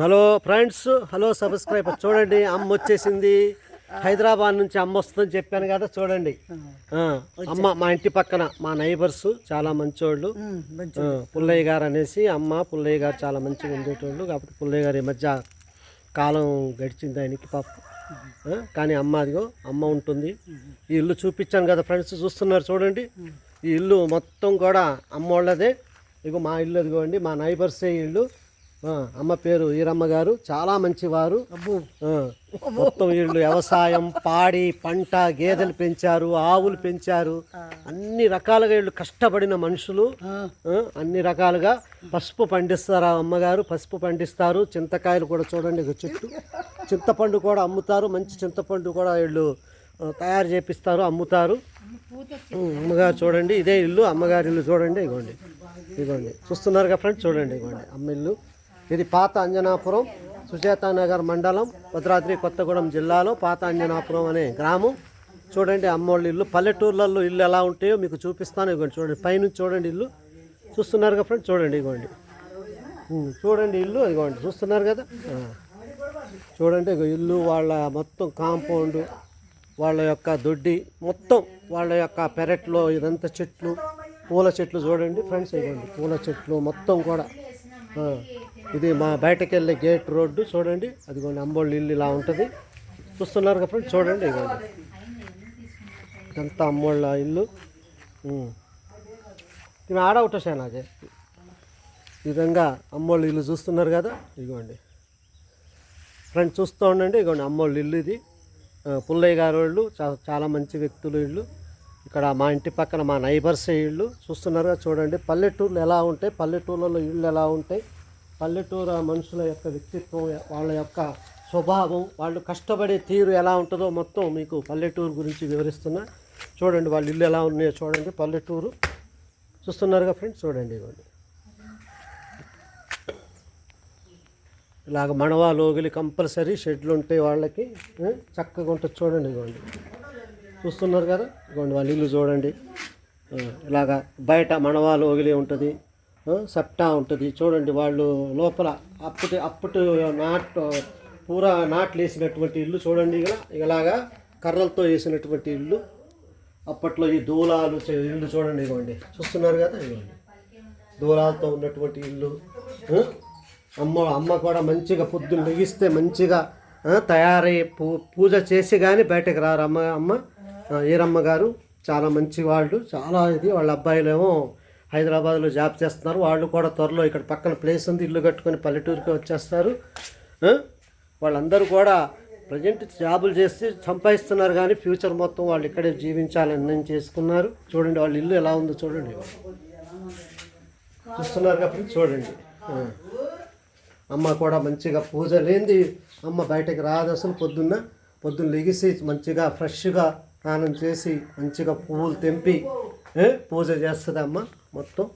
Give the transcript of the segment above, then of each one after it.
Hello friends hello subscriber. చూడండి అమ్మ వచ్చేసింది. హైదరాబాద్ నుంచి అమ్మ వస్తుందని చెప్పాను కదా చూడండి. అమ్మ మా ఇంటి పక్కన మా నైబర్స్ చాలా మంచోళ్ళు. పుల్లయ్య గారు అనేసి అమ్మ పుల్లయ్య గారు చాలా మంచిగా ఉండేటోళ్ళు. కాబట్టి పుల్లయ్య గారు ఈ మధ్య కాలం గడిచింది ఆయనకి పాప. కానీ అమ్మ అదిగో అమ్మ ఉంటుంది. ఈ ఇల్లు చూపించాను కదా ఫ్రెండ్స్ చూస్తున్నారు చూడండి. ఈ ఇల్లు మొత్తం కూడా అమ్మ వాళ్ళదే. ఇగో మా ఇల్లు అదిగోండి మా నైబర్సే ఇల్లు. అమ్మ పేరు ఈరమ్మ గారు. చాలా మంచివారు. మొత్తం వీళ్ళు వ్యవసాయం పాడి పంట గేదెలు పెంచారు ఆవులు పెంచారు. అన్ని రకాలుగా వీళ్ళు కష్టపడిన మనుషులు. అన్ని రకాలుగా పసుపు పండిస్తారు ఆ అమ్మగారు పసుపు పండిస్తారు. చింతకాయలు కూడా చూడండి చెట్టు. చింతపండు కూడా అమ్ముతారు. మంచి చింతపండు కూడా వీళ్ళు తయారు చేపిస్తారు అమ్ముతారు. అమ్మగారు చూడండి. ఇదే ఇల్లు. అమ్మగారి ఇల్లు చూడండి. ఇగోండి. ఇగోండి. చూస్తున్నారుగా ఫ్రెండ్స్? చూడండి ఇగోండి. అమ్మ ఇల్లు. ఇది పాత అంజనాపురం సుజాత నగర్ మండలం భద్రాద్రి కొత్తగూడెం జిల్లాలో పాత అంజనాపురం అనే గ్రామం. చూడండి అమ్మోళ్ళ ఇల్లు. పల్లెటూర్లలో ఇల్లు ఎలా ఉంటాయో మీకు చూపిస్తాను. ఇగోండి చూడండి. పైనుంచి చూడండి ఇల్లు. చూస్తున్నారుగా ఫ్రెండ్స్? చూడండి ఇగోండి. చూడండి ఇల్లు. ఇదిగోండి చూస్తున్నారు కదా? చూడండి ఇల్లు వాళ్ళ మొత్తం కాంపౌండ్ వాళ్ళ యొక్క దొడ్డి మొత్తం వాళ్ళ యొక్క పెరట్లో ఇదంతా చెట్లు పూల చెట్లు చూడండి. ఫ్రెండ్స్ ఇవ్వండి పూల చెట్లు మొత్తం కూడా. ఇది మా బయటకు వెళ్ళే గేట్ రోడ్డు చూడండి. అదిగోండి అంబోళ్ళు ఇల్లు ఇలా ఉంటుంది. చూస్తున్నారు కదా ఫ్రెండ్స్? చూడండి ఇవ్వండి ఇదంతా అమ్మోళ్ళ ఇల్లు. ఇవి ఆడ ఒకటే నాకే. ఈ విధంగా అమ్మోళ్ళ ఇల్లు చూస్తున్నారు కదా. ఇదిగోండి. ఫ్రెండ్స్ చూస్తూ ఉండండి. ఇదిగోండి అమ్మోళ్ళ ఇల్లు ఇది. పుల్లయ్య గారు వాళ్ళు చాలా చాలా మంచి వ్యక్తులు ఇల్లు. ఇక్కడ మా ఇంటి పక్కన మా నైబర్స్ ఇళ్ళు చూస్తున్నారుగా చూడండి. పల్లెటూర్లు ఎలా ఉంటాయి? పల్లెటూర్లలో ఇళ్ళు ఎలా ఉంటాయి? పల్లెటూరు మనుషుల యొక్క వ్యక్తిత్వం వాళ్ళ యొక్క స్వభావం వాళ్ళు కష్టపడే తీరు ఎలా ఉంటుందో మొత్తం మీకు పల్లెటూరు గురించి వివరిస్తున్నా. చూడండి వాళ్ళ ఇల్లు ఎలా ఉన్నాయో చూడండి. పల్లెటూరు చూస్తున్నారుగా ఫ్రెండ్స్? చూడండి ఇవ్వండి. ఇలాగ మణవా లోగిలి కంపల్సరీ షెడ్లు ఉంటాయి వాళ్ళకి చక్కగా ఉంటుంది. చూడండి ఇవ్వండి. చూస్తున్నారు కదా? ఇవ్వండి వాళ్ళ ఇల్లు చూడండి. ఇలాగ బయట మణవా లోగిలి ఉంటుంది. సప్టా ఉంటుంది. చూడండి వాళ్ళు లోపల అప్పటి అప్పటి నాట్ పూరా నాట్లు వేసినటువంటి ఇల్లు చూడండి ఇలా ఇలాగా కర్రలతో వేసినటువంటి ఇల్లు. అప్పట్లో ఈ దూలాలు ఇల్లు చూడండి ఇవ్వండి చూస్తున్నారు కదా ఇవ్వండి దూలాలతో ఉన్నటువంటి ఇల్లు అమ్మ అమ్మ కూడా మంచిగా పొద్దున్న లెగిస్తే మంచిగా తయారై పూ పూజ చేసి కానీ బయటకు రారు అమ్మ. అమ్మ ఈరమ్మ గారు చాలా మంచి వాళ్ళు చాలా ఇది. వాళ్ళ అబ్బాయిలేమో హైదరాబాద్లో జాబ్ చేస్తున్నారు. వాళ్ళు కూడా త్వరలో ఇక్కడ పక్కన ప్లేస్ ఉంది. ఇల్లు కట్టుకొని పల్లెటూరుకి వచ్చేస్తారు. వాళ్ళందరూ కూడా ప్రజెంట్ జాబులు చేసి సంపాదిస్తున్నారు కానీ ఫ్యూచర్ మొత్తం వాళ్ళు ఇక్కడే జీవించాలని నిర్ణయం చేసుకున్నారు. చూడండి వాళ్ళ ఇల్లు ఎలా ఉందో చూడండి. చూస్తున్నారు కాబట్టి చూడండి. అమ్మ కూడా మంచిగా పూజ లేనిది అమ్మ బయటకు రాదు అసలు పొద్దున్న. పొద్దున్న లెగిసి మంచిగా ఫ్రెష్గా స్నానం చేసి మంచిగా పువ్వులు తెంపి పూజ చేస్తుంది అమ్మ. మొత్తం.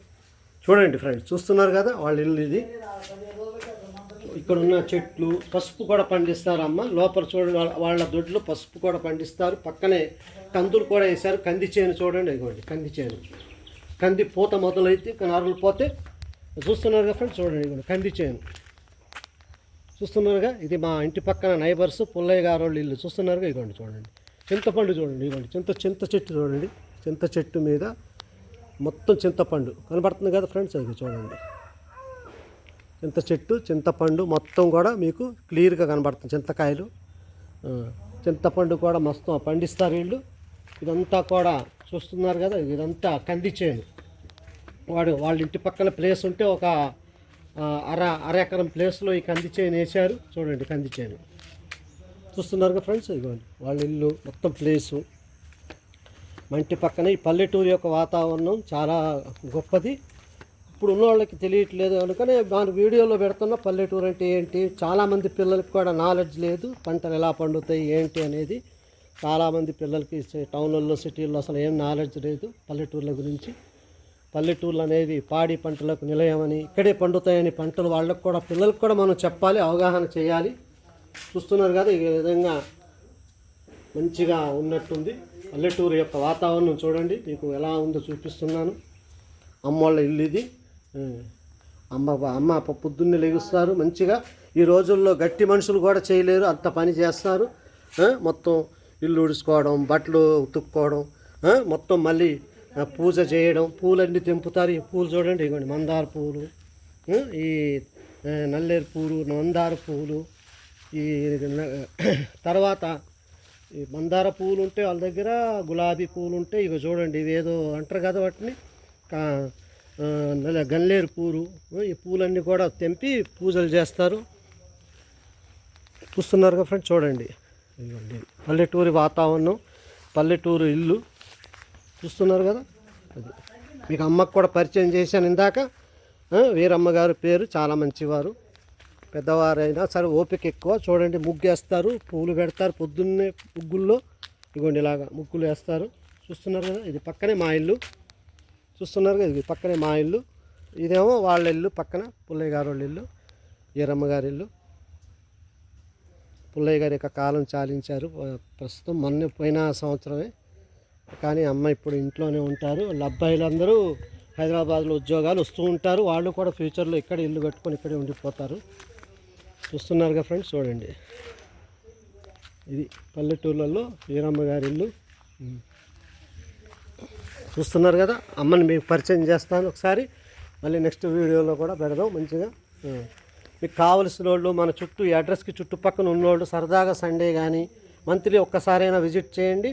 చూడండి ఫ్రెండ్స్ చూస్తున్నారు కదా వాళ్ళ ఇల్లు ఇది. ఇక్కడ ఉన్న చెట్లు పసుపు కూడా పండిస్తారు అమ్మ లోపల చూడండి వాళ్ళ వాళ్ళ దొడ్లు పసుపు కూడా పండిస్తారు. పక్కనే కందులు కూడా వేశారు. కంది చేను చూడండి ఇదిగోండి కంది చేను. కంది పూత మొదలైతే ఇక పోతే చూస్తున్నారు కదా ఫ్రెండ్స్ చూడండి ఇదిగోండి కంది చేను. చూస్తున్నారుగా? ఇది మా ఇంటి పక్కన నైబర్స్ పుల్లయ్య గారు వాళ్ళు ఇల్లు. చూస్తున్నారుగా? ఇదిగోండి చూడండి. చింతపండు చూడండి ఇదిగోండి. చింత చింత చెట్టు చూడండి. చింత చెట్టు మీద మొత్తం చింతపండు. కనబడుతుంది కదా ఫ్రెండ్స్? అది చూడండి. చింత చెట్టు చింతపండు మొత్తం కూడా మీకు క్లియర్గా కనబడుతుంది. చింతకాయలు. చింతపండు కూడా మొత్తం పండిస్తారు వీళ్ళు. ఇదంతా కూడా చూస్తున్నారు కదా ఇదంతా కంది చేను. వాడు వాళ్ళ ఇంటి పక్కన ప్లేస్ ఉంటే ఒక అర అర ఎకరం ప్లేస్లో ఈ కంది చేను వేశారు. చూడండి కంది చేను. చూస్తున్నారు ఫ్రెండ్స్? ఇదిగోండి. వాళ్ళ ఇల్లు మొత్తం ప్లేసు. మంటి ఇంటి పక్కన ఈ పల్లెటూరు యొక్క వాతావరణం చాలా గొప్పది. ఇప్పుడు ఉన్న వాళ్ళకి తెలియట్లేదు అందుకనే మన వీడియోలో పెడుతున్న పల్లెటూరు అంటే ఏంటి? చాలామంది పిల్లలకి కూడా నాలెడ్జ్ లేదు. పంటలు ఎలా పండుతాయి ఏంటి అనేది చాలామంది పిల్లలకి టౌన్లలో సిటీల్లో అసలు ఏం నాలెడ్జ్ లేదు పల్లెటూర్ల గురించి. పల్లెటూర్లు అనేవి పాడి పంటలకు నిలయమని ఇక్కడే పండుతాయని పంటలు వాళ్ళకు కూడా పిల్లలకు కూడా మనం చెప్పాలి అవగాహన చేయాలి. చూస్తున్నారు కదా ఈ విధంగా మంచిగా ఉన్నట్టుంది. పల్లెటూరు యొక్క వాతావరణం చూడండి. మీకు ఎలా ఉందో చూపిస్తున్నాను. అమ్మోళ్ళ ఇల్లు ఇది. అమ్మ అమ్మ పొద్దున్నే లెగుస్తారు మంచిగా. ఈ రోజుల్లో గట్టి మనుషులు కూడా చేయలేరు అంత పని చేస్తారు. మొత్తం ఇల్లు ఉడుచుకోవడం బట్టలు ఉతుక్కోవడం మొత్తం మళ్ళీ పూజ చేయడం పూలన్నీ తెంపుతారు. ఈ పూలు చూడండి ఇవ్వండి మందార పూలు ఈ నల్లేరు పూలు మందార పూలు ఈ తర్వాత ఈ మందార పూలు ఉంటే వాళ్ళ దగ్గర గులాబీ పూలు ఉంటే ఇక చూడండి ఇవి ఏదో అంటారు కదా వాటిని. గన్నేరు పూలు. ఈ పూలన్నీ కూడా తెంపి పూజలు చేస్తారు. చూస్తున్నారుగా ఫ్రెండ్స్ చూడండి. ఇదిగోండి. పల్లెటూరి వాతావరణం పల్లెటూరు ఇల్లు. చూస్తున్నారు కదా? అది. మీకు అమ్మకు కూడా పరిచయం చేశాను ఇందాక. వీరమ్మ గారి పేరు చాలా మంచివారు. పెద్దవారైనా సరే ఓపిక ఎక్కువ. చూడండి ముగ్గు వేస్తారు పూలు పెడతారు పొద్దున్నే ముగ్గుల్లో. ఇగోండి ఇలాగా ముగ్గులు వేస్తారు. చూస్తున్నారు కదా ఇది పక్కనే మా ఇల్లు. చూస్తున్నారు కదా ఇది పక్కనే మా ఇల్లు. ఇదేమో వాళ్ళ ఇల్లు పక్కన పుల్లయ్య గారు వాళ్ళ ఇల్లు ఈరమ్మ గారి ఇల్లు. పుల్లయ్య గారి యొక్క కాలం చాలించారు. ప్రస్తుతం మొన్న పోయిన సంవత్సరమే. కానీ అమ్మ ఇప్పుడు ఇంట్లోనే ఉంటారు. వాళ్ళ అబ్బాయిలందరూ హైదరాబాద్లో ఉద్యోగాలు వస్తూ ఉంటారు. వాళ్ళు కూడా ఫ్యూచర్లో ఇక్కడ ఇల్లు కట్టుకొని ఇక్కడే ఉండిపోతారు. చూస్తున్నారుగా ఫ్రెండ్స్ చూడండి. ఇది పల్లెటూర్లలో వీరమ్మ గారి ఇల్లు. చూస్తున్నారు కదా అమ్మని మీకు పరిచయం చేస్తాను ఒకసారి. మళ్ళీ నెక్స్ట్ వీడియోలో కూడా పెడదాం మంచిగా. మీకు కావలసిన వాళ్ళు మన చుట్టూ ఈ అడ్రస్కి చుట్టుపక్కన ఉన్నోళ్ళు సరదాగా సండే కానీ మంత్లీ ఒక్కసారైనా విజిట్ చేయండి.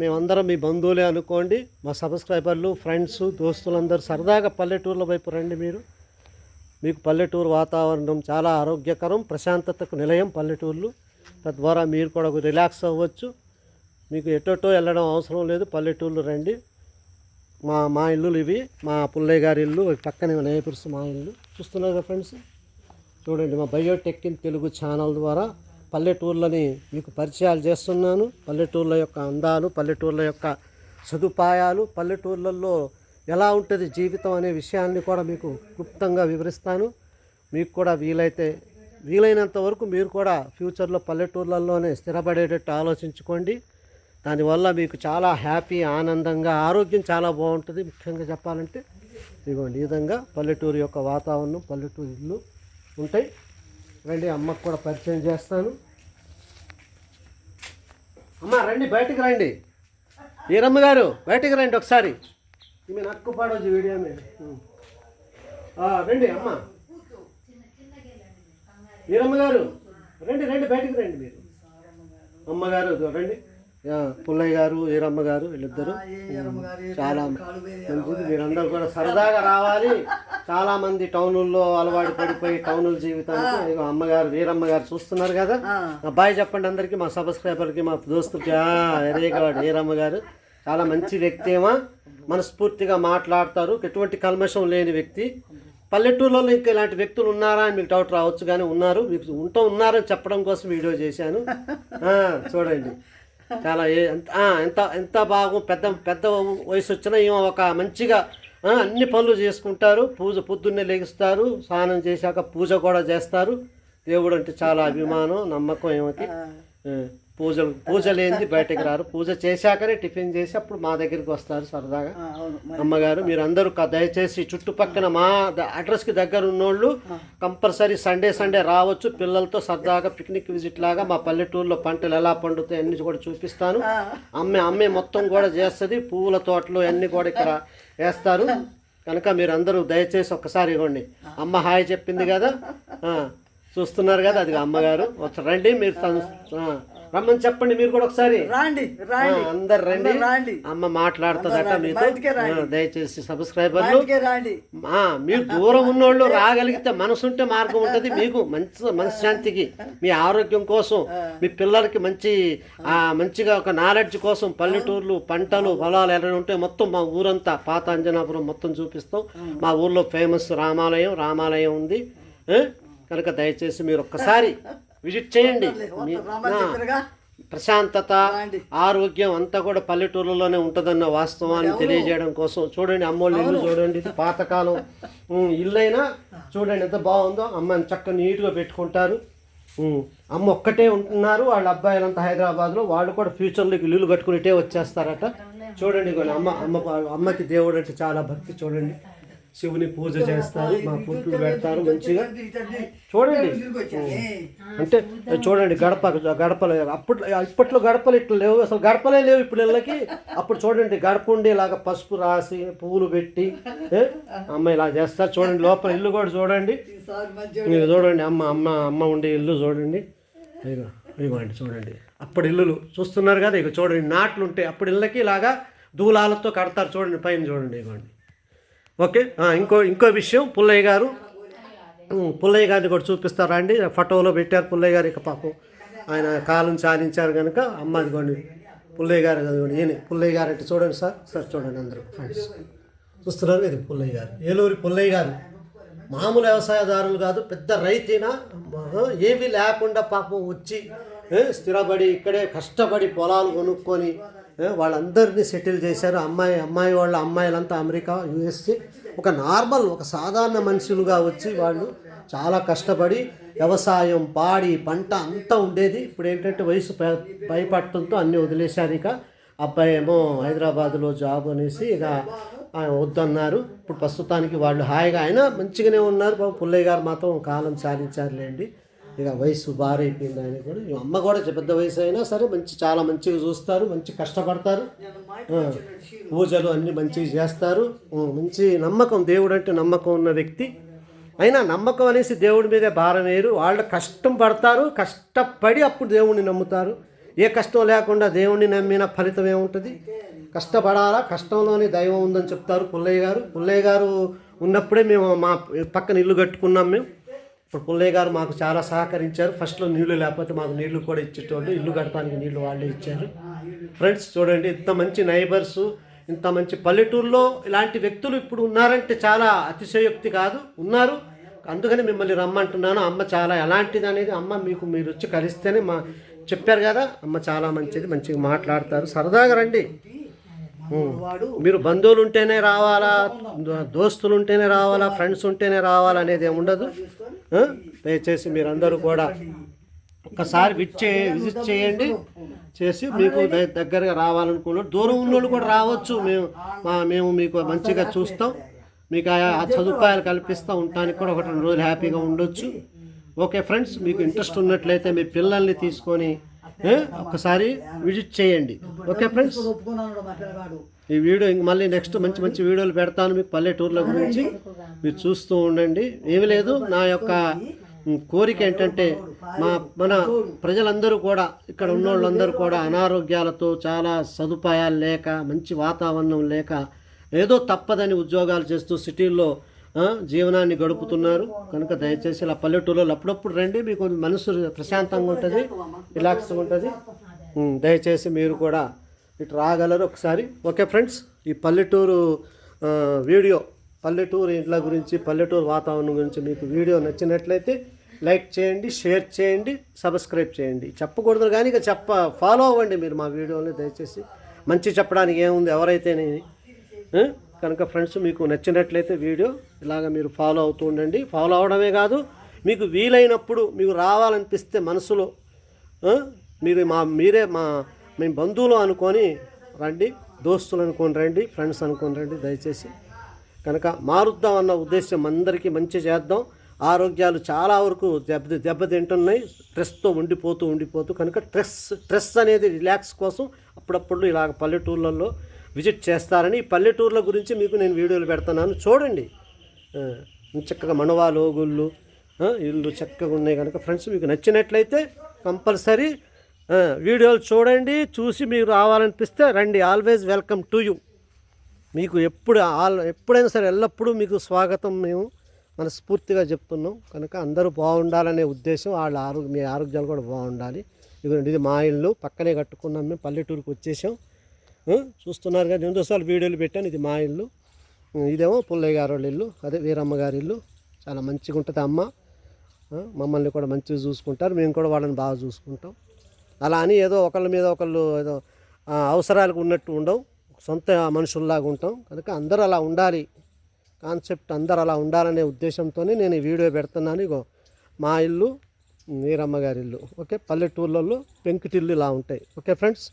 మేమందరం మీ బంధువులే అనుకోండి. మా సబ్స్క్రైబర్లు ఫ్రెండ్స్ దోస్తులందరూ సరదాగా పల్లెటూర్ల వైపు రండి మీరు. మీకు పల్లెటూరు వాతావరణం చాలా ఆరోగ్యకరం ప్రశాంతతకు నిలయం పల్లెటూర్లు. తద్వారా మీరు కూడా రిలాక్స్ అవ్వచ్చు. మీకు ఎటోటో వెళ్ళడం అవసరం లేదు పల్లెటూర్లు రండి. మా మా ఇల్లులు ఇవి. మా పుల్లయ్య గారి ఇల్లు పక్కనే నేపర్స్ మా ఇల్లు. చూస్తున్నారు కదా ఫ్రెండ్స్? చూడండి మా బయోటెక్ ఇన్ తెలుగు ఛానల్ ద్వారా పల్లెటూర్లని మీకు పరిచయాలు చేస్తున్నాను. పల్లెటూర్ల యొక్క అందాలు పల్లెటూర్ల యొక్క సదుపాయాలు పల్లెటూర్లలో ఎలా ఉంటుంది జీవితం అనే విషయాన్ని కూడా మీకు క్లుప్తంగా వివరిస్తాను. మీకు కూడా వీలైతే వీలైనంత వరకు మీరు కూడా ఫ్యూచర్లో పల్లెటూర్లలోనే స్థిరపడేటట్టు ఆలోచించుకోండి. దానివల్ల మీకు చాలా హ్యాపీ ఆనందంగా ఆరోగ్యం చాలా బాగుంటుంది. ముఖ్యంగా చెప్పాలంటే ఇదిగోండి ఈ విధంగా పల్లెటూరు యొక్క వాతావరణం పల్లెటూరు ఇల్లు ఉంటాయి. రండి అమ్మకు కూడా పరిచయం చేస్తాను. అమ్మ రండి బయటికి రండి. ఈరమ్మ గారు బయటికి రండి ఒకసారి. ఈమె నక్కు పాడవచ్చు వీడియో రండి అమ్మ. వీరమ్మ గారు రండి రండి బయటికి రండి మీరు. అమ్మగారు రండి. పుల్లయ్య గారు వీరమ్మ గారు వీళ్ళిద్దరు. చాలా మంచిది మీరందరూ కూడా సరదాగా రావాలి. చాలా మంది టౌనుల్లో అలవాటు పడిపోయి టౌనుల జీవితానికి అమ్మగారు వీరమ్మ గారు చూస్తున్నారు కదా. బాయ్ చెప్పండి అందరికీ మా సబ్స్క్రైబర్కి మా వెరీ గుడ్ వీరమ్మ గారు. చాలా మంచి వ్యక్తి ఏమో? మనస్ఫూర్తిగా మాట్లాడతారు. ఎటువంటి కల్మషం లేని వ్యక్తి. పల్లెటూరులో ఇంకా ఇలాంటి వ్యక్తులు ఉన్నారా అని మీకు డౌట్ రావచ్చు కానీ ఉన్నారు. మీకు ఉంటూ ఉన్నారని చెప్పడం కోసం వీడియో చేశాను. చూడండి. చాలా ఏ- ఎంత ఎంత ఎంత బాగు పెద్ద పెద్ద వయసు వచ్చినా ఈమె ఒక మంచిగా అన్ని పనులు చేసుకుంటారు. పూజ పొద్దున్నే లెగిస్తారు. స్నానం చేశాక పూజ కూడా చేస్తారు. దేవుడు అంటే చాలా అభిమానం నమ్మకం ఏమకి ఆ, పూజలు పూజ లేనిది బయటకు రారు. పూజ చేశాకనే టిఫిన్ చేసి అప్పుడు మా దగ్గరికి వస్తారు సరదాగా. అమ్మగారు మీరు అందరూ దయచేసి చుట్టుపక్కల మా అడ్రస్కి దగ్గర ఉన్నోళ్ళు కంపల్సరీ సండే సండే రావచ్చు. పిల్లలతో సరదాగా పిక్నిక్ విజిట్ లాగా మా పల్లెటూరులో పంటలు ఎలా పండుతాయి అన్ని కూడా చూపిస్తాను. అమ్మే అమ్మే మొత్తం కూడా చేస్తుంది. పువ్వుల తోటలు అన్నీ కూడా ఇక్కడ వేస్తారు. కనుక మీరు అందరూ దయచేసి ఒక్కసారి ఇవ్వండి. అమ్మ హాయ్ చెప్పింది కదా. చూస్తున్నారు కదా అది అమ్మగారు. రండి మీరు రమ్మని చెప్పండి మీరు కూడా ఒకసారి. రాండి రాండి. అందరు రండి. రాండి. అమ్మ మాట్లాడుతుందట మీతో దయచేసి సబ్స్క్రైబర్లు మీరు దూరం ఉన్నోళ్ళు రాగలిగితే మనసుంటే మార్గం ఉంటుంది మీకు. మంచి మనశ్శాంతికి మీ ఆరోగ్యం కోసం మీ పిల్లలకి మంచి ఆ, మంచిగా ఒక నాలెడ్జ్ కోసం పల్లెటూర్లు పంటలు పొలాలు ఎలా ఉంటే మొత్తం మా ఊరంతా పాత అంజనాపురం మొత్తం చూపిస్తాం. మా ఊర్లో ఫేమస్ రామాలయం రామాలయం ఉంది. కనుక దయచేసి మీరు ఒక్కసారి విజిట్ చేయండి. ప్రశాంతత. ఆరోగ్యం అంతా కూడా పల్లెటూరులోనే ఉంటుందన్న వాస్తవాన్ని తెలియజేయడం కోసం చూడండి అమ్మోళ్ళ ఇల్లు చూడండి ఇది పాతకాలం. ఇల్లైనా చూడండి ఎంత బాగుందో. అమ్మని చక్కగా నీట్గా పెట్టుకుంటారు. అమ్మ ఒక్కటే ఉంటున్నారు. వాళ్ళ అబ్బాయిలంతా హైదరాబాద్లో. వాళ్ళు కూడా ఫ్యూచర్లోకి ఇల్లు కట్టుకునిటే వచ్చేస్తారట. చూడండి అమ్మ అమ్మ అమ్మకి దేవుడు అంటే చాలా భక్తి. చూడండి. శివుని పూజ చేస్తారు మా పుట్టులు పెడతారు మంచిగా. చూడండి. అంటే చూడండి గడప గడపలు అప్పట్లో ఇప్పట్లో గడపలు ఇట్లా లేవు అసలు గడపలే లేవు ఇప్పుడు ఇళ్ళకి అప్పుడు చూడండి గడప ఉండి ఇలాగ పసుపు రాసి పువ్వులు పెట్టి? అమ్మ ఇలా చేస్తారు చూడండి లోపల ఇల్లు కూడా చూడండి. మీరు చూడండి. అమ్మ అమ్మ అమ్మ ఉండే ఇల్లు చూడండి. ఇదిగో ఇదిగోండి చూడండి. అప్పుడు ఇల్లులు చూస్తున్నారు కదా ఇక చూడండి నాట్లు ఉంటాయి అప్పుడు ఇళ్ళకి ఇలాగా దూలాలతో కడతారు చూడండి పైన చూడండి ఇదిగోండి ఓకే ఇంకో ఇంకో విషయం పుల్లయ్య గారు. పుల్లయ్య గారిని కూడా చూపిస్తారా అండి? ఫోటోలో పెట్టారు పుల్లయ్య గారు ఇక పాపం ఆయన కాలం సాధించారు కనుక అమ్మ కొన్ని పుల్లయ్య గారు అదిగోండి ఈయన. పుల్లయ్య గారు అంటే చూడండి సార్? సార్ చూడండి అందరూ ఫ్రెండ్స్ చూస్తున్నారు ఇది పుల్లయ్య గారు. ఏలూరి పుల్లయ్య గారు. మామూలు వ్యవసాయదారులు కాదు పెద్ద రైతైనా ఏమీ లేకుండా పాపం వచ్చి స్థిరపడి ఇక్కడే కష్టపడి పొలాలు కొనుక్కొని వాళ్ళందరినీ సెటిల్ చేశారు. అమ్మాయి అమ్మాయి వాళ్ళ అమ్మాయిలంతా అమెరికా యుఎస్ఏ. ఒక నార్మల్ ఒక సాధారణ మనుషులుగా వచ్చి వాళ్ళు చాలా కష్టపడి వ్యవసాయం పాడి పంట అంతా ఉండేది. ఇప్పుడు ఏంటంటే వయసు భయపడటంతో అన్నీ వదిలేశారు ఇక. అబ్బాయి ఏమో హైదరాబాద్లో జాబ్ అనేసి ఇక వద్దన్నారు. ఇప్పుడు ప్రస్తుతానికి వాళ్ళు హాయిగా అయినా మంచిగానే ఉన్నారు బాబు. పుల్లయ్య గారు మాత్రం కాలం సాధించారులేండి. ఇక వయసు భారైపోయింది ఆయన కూడా. అమ్మ కూడా పెద్ద వయసు అయినా సరే మంచి చాలా మంచిగా చూస్తారు మంచి కష్టపడతారు. పూజలు అన్ని మంచిగా చేస్తారు. మంచి నమ్మకం దేవుడు అంటే నమ్మకం ఉన్న వ్యక్తి. అయినా నమ్మకం అనేసి దేవుడి మీదే భారం వేరు వాళ్ళు కష్టం పడతారు కష్టపడి అప్పుడు దేవుణ్ణి నమ్ముతారు. ఏ కష్టం లేకుండా దేవుణ్ణి నమ్మిన ఫలితం ఏముంటుంది? కష్టపడాలా? కష్టంలోనే దైవం ఉందని చెప్తారు పుల్లయ్య గారు. పుల్లయ్య గారు ఉన్నప్పుడే మేము మా పక్కన ఇల్లు కట్టుకున్నాం మేము. ఇప్పుడు పుల్లయ్య గారు మాకు చాలా సహకరించారు. ఫస్ట్లో నీళ్ళు లేకపోతే మాకు నీళ్ళు కూడా ఇచ్చేటోళ్ళు ఇల్లు కట్టడానికి నీళ్ళు వాళ్ళే ఇచ్చారు. ఫ్రెండ్స్ చూడండి ఇంత మంచి నైబర్స్ ఇంత మంచి పల్లెటూరులో ఇలాంటి వ్యక్తులు ఇప్పుడు ఉన్నారంటే చాలా అతిశయోక్తి కాదు. ఉన్నారు. అందుకని మిమ్మల్ని రమ్మంటున్నాను. అమ్మ చాలా ఎలాంటిది అనేది అమ్మ మీకు మీరు వచ్చి కలిస్తేనే మా చెప్పారు కదా. అమ్మ చాలా మంచిది మంచిగా మాట్లాడతారు. సరదాగా రండి. మీరు బంధువులు ఉంటేనే రావాలా దోస్తులు ఉంటేనే రావాలా? ఫ్రెండ్స్ ఉంటేనే రావాలా అనేది ఏమి ఉండదు? దయచేసి మీరందరూ కూడా ఒక్కసారి విచ్ చే విజిట్ చేయండి. చేసి మీకు దగ్గరగా రావాలనుకున్నారు దూరం ఉన్నోళ్ళు కూడా రావచ్చు. మేము మా మేము మీకు మంచిగా చూస్తాం. మీకు ఆ ఆ సదుపాయాలు కల్పిస్తూ ఉండటానికి కూడా ఒకటి రెండు రోజులు హ్యాపీగా ఉండొచ్చు. ఓకే ఫ్రెండ్స్ మీకు ఇంట్రెస్ట్ ఉన్నట్లయితే మీ పిల్లల్ని తీసుకొని ఒకసారి విజిట్ చేయండి. Okay friends? ఈ వీడియో ఇంక మళ్ళీ నెక్స్ట్ మంచి మంచి వీడియోలు పెడతాను మీకు పల్లెటూర్ల గురించి. మీరు చూస్తూ ఉండండి. ఏమి లేదు. నా యొక్క కోరిక ఏంటంటే మా మన ప్రజలందరూ కూడా ఇక్కడ ఉన్న వాళ్ళందరూ కూడా అనారోగ్యాలతో చాలా సదుపాయాలు లేక మంచి వాతావరణం లేక ఏదో తప్పదని ఉద్యోగాలు చేస్తూ సిటీల్లో జీవనాన్ని గడుపుతున్నారు. కనుక దయచేసి ఇలా పల్లెటూరులో అప్పుడప్పుడు రండి. మీకు మనసు ప్రశాంతంగా ఉంటుంది. రిలాక్స్గా ఉంటుంది. దయచేసి మీరు కూడా ఇటు రాగలరు ఒకసారి. ఓకే ఫ్రెండ్స్ ఈ పల్లెటూరు వీడియో పల్లెటూరు ఇంట్ల గురించి పల్లెటూరు వాతావరణం గురించి మీకు వీడియో నచ్చినట్లయితే లైక్ చేయండి షేర్ చేయండి సబ్స్క్రైబ్ చేయండి. చెప్పకూడదు కానీ ఇక చెప్ప ఫాలో అవ్వండి మీరు మా వీడియోని. దయచేసి మంచి చెప్పడానికి ఏముంది ఎవరైతేనే కనుక ఫ్రెండ్స్ మీకు నచ్చినట్లయితే వీడియో ఇలాగ మీరు ఫాలో అవుతూ ఉండండి. ఫాలో అవడమే కాదు మీకు వీలైనప్పుడు మీకు రావాలనిపిస్తే మనసులో మీరు మా మీరే మా మేము బంధువులు అనుకొని రండి దోస్తులు అనుకొని రండి ఫ్రెండ్స్ అనుకొని రండి దయచేసి. కనుక మారుద్దాం అన్న ఉద్దేశం అందరికీ మంచి చేద్దాం. ఆరోగ్యాలు చాలా వరకు దెబ్బ దెబ్బతింటున్నాయి స్ట్రెస్తో ఉండిపోతూ ఉండిపోతూ. కనుక స్ట్రెస్ స్ట్రెస్ అనేది రిలాక్స్ కోసం అప్పుడప్పుడు ఇలాగ పల్లెటూర్లలో విజిట్ చేస్తారని ఈ పల్లెటూర్ల గురించి మీకు నేను వీడియోలు పెడుతున్నాను చూడండి. చక్కగా మనవాళ్ళు గుళ్ళు ఇల్లు చక్కగా ఉన్నాయి కనుక ఫ్రెండ్స్ మీకు నచ్చినట్లయితే కంపల్సరీ వీడియోలు చూడండి చూసి మీరు రావాలనిపిస్తే రండి. Always welcome to you. మీకు ఎప్పుడు ఆల్ ఎప్పుడైనా సరే ఎల్లప్పుడూ మీకు స్వాగతం మేము మనస్ఫూర్తిగా చెప్తున్నాం. కనుక అందరూ బాగుండాలనే ఉద్దేశం వాళ్ళ ఆరోగ్య మీ ఆరోగ్యాలు కూడా బాగుండాలి. ఇది మా ఇల్లు. పక్కనే కట్టుకున్నాం మేము పల్లెటూరుకి వచ్చేసాం. చూస్తున్నారు చూస్తున్నారు రెండు రెండోసార్లు వీడియోలు పెట్టాను ఇది మా ఇల్లు. ఇదేమో పుల్లయ్య గారు వాళ్ళ ఇల్లు అదే వీరమ్మ గారి ఇల్లు. చాలా మంచిగా ఉంటుంది అమ్మ. మమ్మల్ని కూడా మంచిగా చూసుకుంటారు మేము కూడా వాళ్ళని బాగా చూసుకుంటాం. అలా అని ఏదో ఒకళ్ళ మీద ఒకళ్ళు ఏదో అవసరాలకు ఉన్నట్టు ఉండవు. సొంత మనుషుల్లాగా ఉంటాం. కనుక అందరూ అలా ఉండాలి. కాన్సెప్ట్ అందరూ అలా ఉండాలనే ఉద్దేశంతోనే నేను ఈ వీడియో పెడుతున్నాను. ఇగో మా ఇల్లు వీరమ్మ గారి ఇల్లు. ఓకే పల్లెటూర్లలో పెంకుటిల్లు ఇలా ఉంటాయి. Okay friends?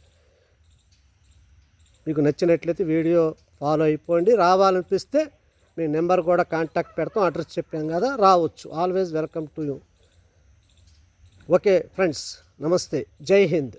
మీకు నచ్చినట్లయితే వీడియో ఫాలో అయిపోండి. రావాలనిపిస్తే మీ నెంబర్ కూడా కాంటాక్ట్ పెడతాం. అడ్రస్ చెప్పాం కదా రావచ్చు. Always welcome to you okay friends నమస్తే. జై హింద్.